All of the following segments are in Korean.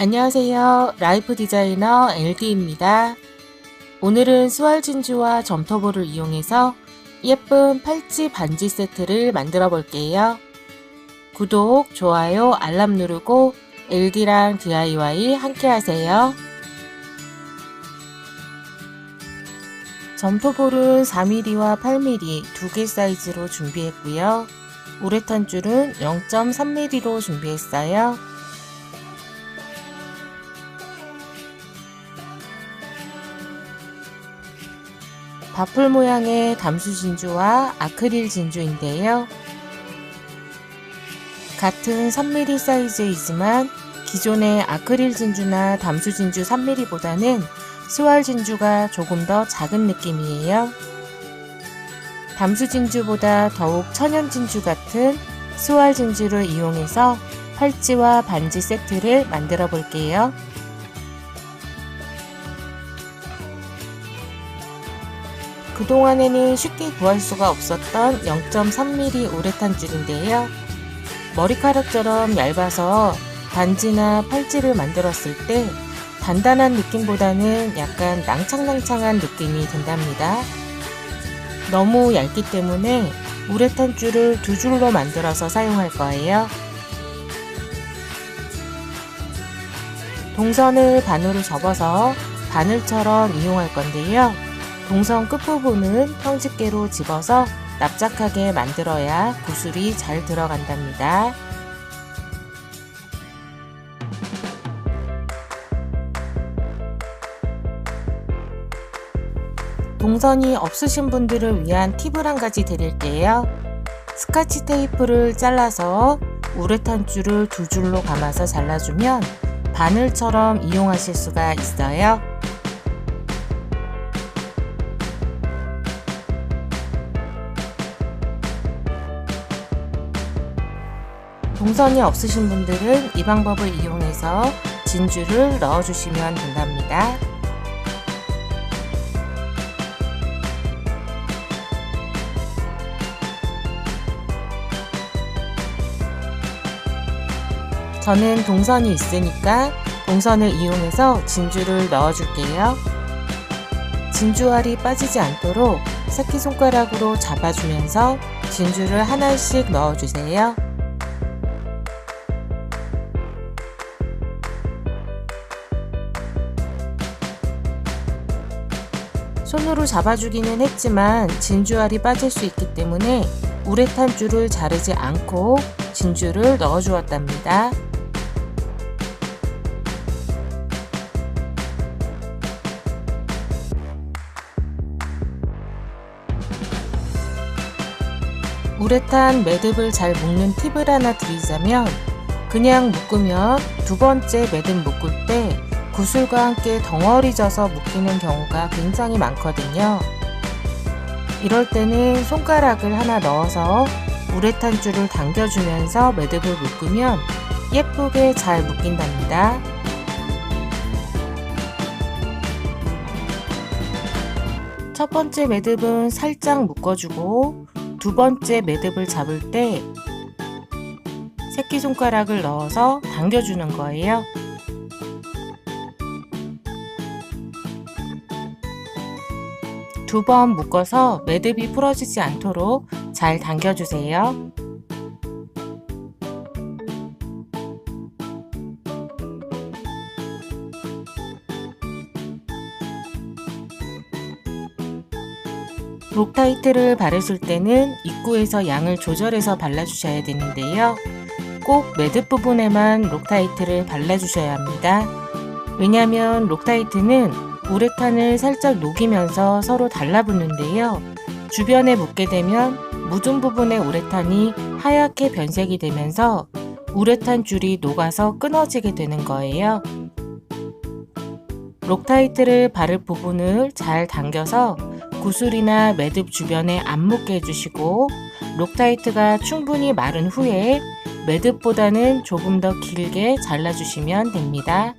안녕하세요. 라이프 디자이너 LD입니다. 오늘은 스왈 진주와 점토볼을 이용해서 예쁜 팔찌 반지 세트를 만들어 볼게요. 구독, 좋아요, 알람 누르고 LD랑 DIY 함께 하세요. 점토볼은 4mm와 8mm 두 개 사이즈로 준비했고요. 우레탄 줄은 0.3mm로 준비했어요. 바풀 모양의 담수 진주와 아크릴 진주인데요. 같은 3mm 사이즈이지만 기존의 아크릴 진주나 담수 진주 3mm보다는 스왈 진주가 조금 더 작은 느낌이에요. 담수 진주보다 더욱 천연 진주 같은 스왈 진주를 이용해서 팔찌와 반지 세트를 만들어 볼게요. 그동안에는 쉽게 구할 수가 없었던 0.3mm 우레탄 줄인데요. 머리카락처럼 얇아서 반지나 팔찌를 만들었을 때 단단한 느낌보다는 약간 낭창낭창한 느낌이 든답니다. 너무 얇기 때문에 우레탄 줄을 두 줄로 만들어서 사용할 거예요. 동선을 반으로 접어서 바늘처럼 이용할 건데요. 동선 끝부분은 평집게로 집어서 납작하게 만들어야 구슬이 잘 들어간답니다. 동선이 없으신 분들을 위한 팁을 한 가지 드릴게요. 스카치 테이프를 잘라서 우레탄 줄을 두 줄로 감아서 잘라주면 바늘처럼 이용하실 수가 있어요. 동선이 없으신 분들은 이 방법을 이용해서 진주를 넣어주시면 된답니다. 저는 동선이 있으니까 동선을 이용해서 진주를 넣어줄게요. 진주알이 빠지지 않도록 새끼손가락으로 잡아주면서 진주를 하나씩 넣어주세요. 손으로 잡아주기는 했지만 진주알이 빠질 수 있기 때문에 우레탄 줄을 자르지 않고 진주를 넣어 주었답니다. 우레탄 매듭을 잘 묶는 팁을 하나 드리자면 그냥 묶으면 두 번째 매듭 묶을 때 구슬과 함께 덩어리 져서 묶이는 경우가 굉장히 많거든요. 이럴 때는 손가락을 하나 넣어서 우레탄 줄을 당겨주면서 매듭을 묶으면 예쁘게 잘 묶인답니다. 첫 번째 매듭은 살짝 묶어주고 두 번째 매듭을 잡을 때 새끼손가락을 넣어서 당겨주는 거예요. 두 번 묶어서 매듭이 풀어지지 않도록 잘 당겨주세요. 록타이트를 바르실 때는 입구에서 양을 조절해서 발라주셔야 되는데요. 꼭 매듭 부분에만 록타이트를 발라주셔야 합니다. 왜냐하면 록타이트는 우레탄을 살짝 녹이면서 서로 달라붙는데요. 주변에 묻게 되면 묻은 부분의 우레탄이 하얗게 변색이 되면서 우레탄 줄이 녹아서 끊어지게 되는 거예요. 록타이트를 바를 부분을 잘 당겨서 구슬이나 매듭 주변에 안 묻게 해주시고 록타이트가 충분히 마른 후에 매듭보다는 조금 더 길게 잘라주시면 됩니다.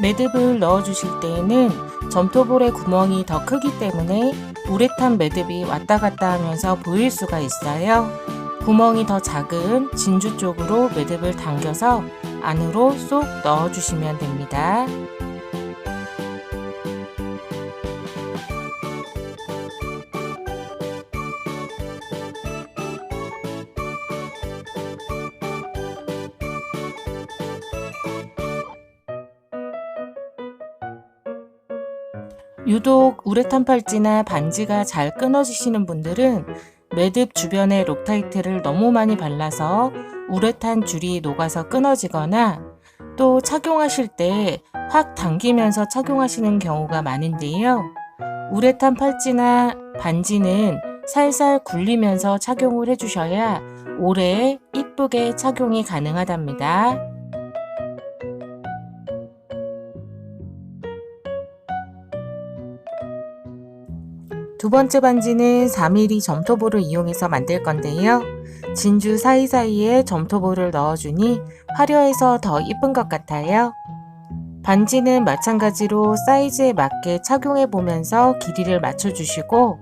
매듭을 넣어주실 때에는 점토볼의 구멍이 더 크기 때문에 우레탄 매듭이 왔다 갔다 하면서 보일 수가 있어요. 구멍이 더 작은 진주 쪽으로 매듭을 당겨서 안으로 쏙 넣어주시면 됩니다. 유독 우레탄 팔찌나 반지가 잘 끊어지시는 분들은 매듭 주변에 록타이트를 너무 많이 발라서 우레탄 줄이 녹아서 끊어지거나 또 착용하실 때 확 당기면서 착용하시는 경우가 많은데요. 우레탄 팔찌나 반지는 살살 굴리면서 착용을 해주셔야 오래 이쁘게 착용이 가능하답니다. 두 번째 반지는 4mm 점토볼을 이용해서 만들 건데요. 진주 사이사이에 점토볼을 넣어주니 화려해서 더 이쁜 것 같아요. 반지는 마찬가지로 사이즈에 맞게 착용해 보면서 길이를 맞춰주시고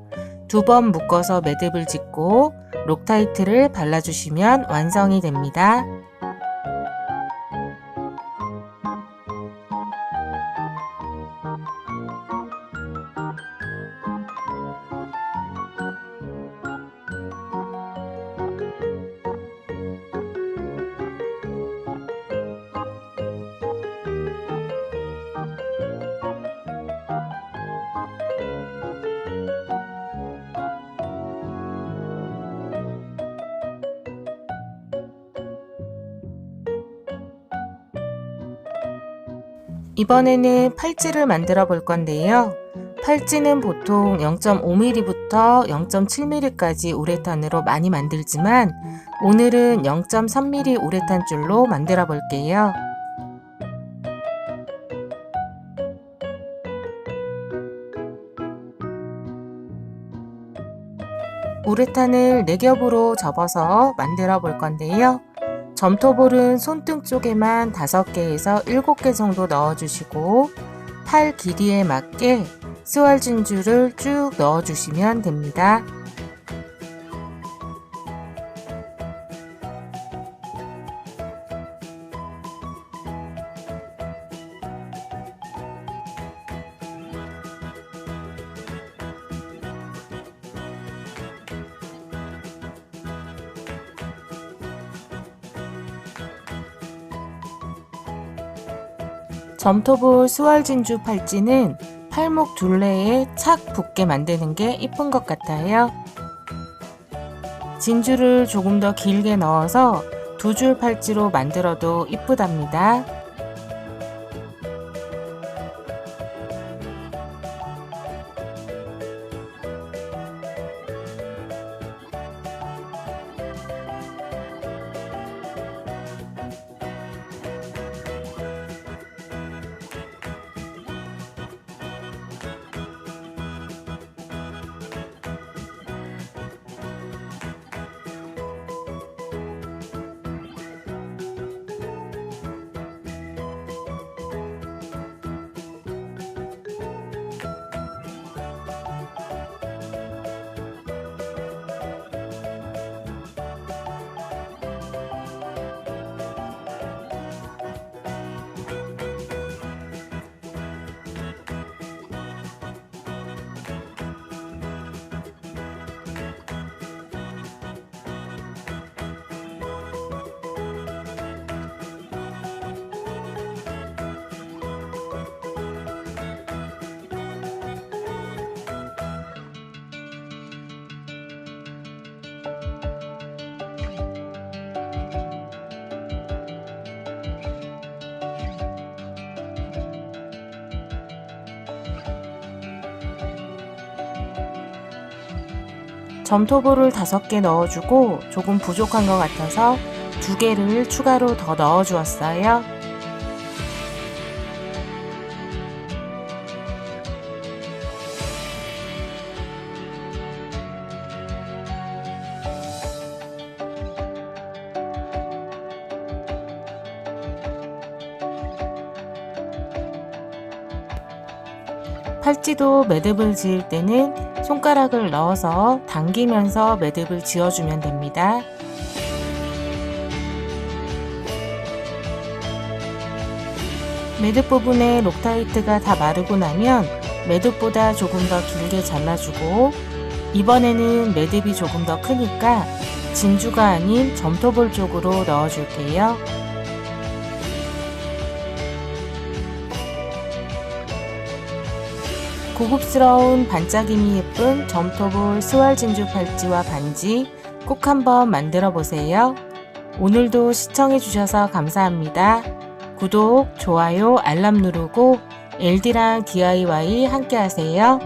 두 번 묶어서 매듭을 짓고 록타이트를 발라주시면 완성이 됩니다. 이번에는 팔찌를 만들어 볼 건데요. 팔찌는 보통 0.5mm부터 0.7mm까지 우레탄으로 많이 만들지만 오늘은 0.3mm 우레탄 줄로 만들어 볼게요. 우레탄을 4겹으로 접어서 만들어 볼 건데요. 점토볼은 손등 쪽에만 5개에서 7개 정도 넣어주시고 팔 길이에 맞게 스왈 진주를 쭉 넣어주시면 됩니다. 점토볼 수월진주 팔찌는 팔목 둘레에 착 붙게 만드는 게 이쁜 것 같아요. 진주를 조금 더 길게 넣어서 두 줄 팔찌로 만들어도 이쁘답니다. 점토볼을 5개 넣어주고 조금 부족한 것 같아서 2개를 추가로 더 넣어주었어요. 팔찌도 매듭을 지을 때는 손가락을 넣어서 당기면서 매듭을 지어주면 됩니다. 매듭 부분에 록타이트가 다 마르고 나면 매듭보다 조금 더 길게 잘라주고 이번에는 매듭이 조금 더 크니까 진주가 아닌 점토볼 쪽으로 넣어줄게요. 고급스러운 반짝임이 예쁜 점토볼 스왈 진주 팔찌와 반지 꼭 한번 만들어 보세요. 오늘도 시청해 주셔서 감사합니다. 구독, 좋아요, 알람 누르고 LD랑 DIY 함께 하세요.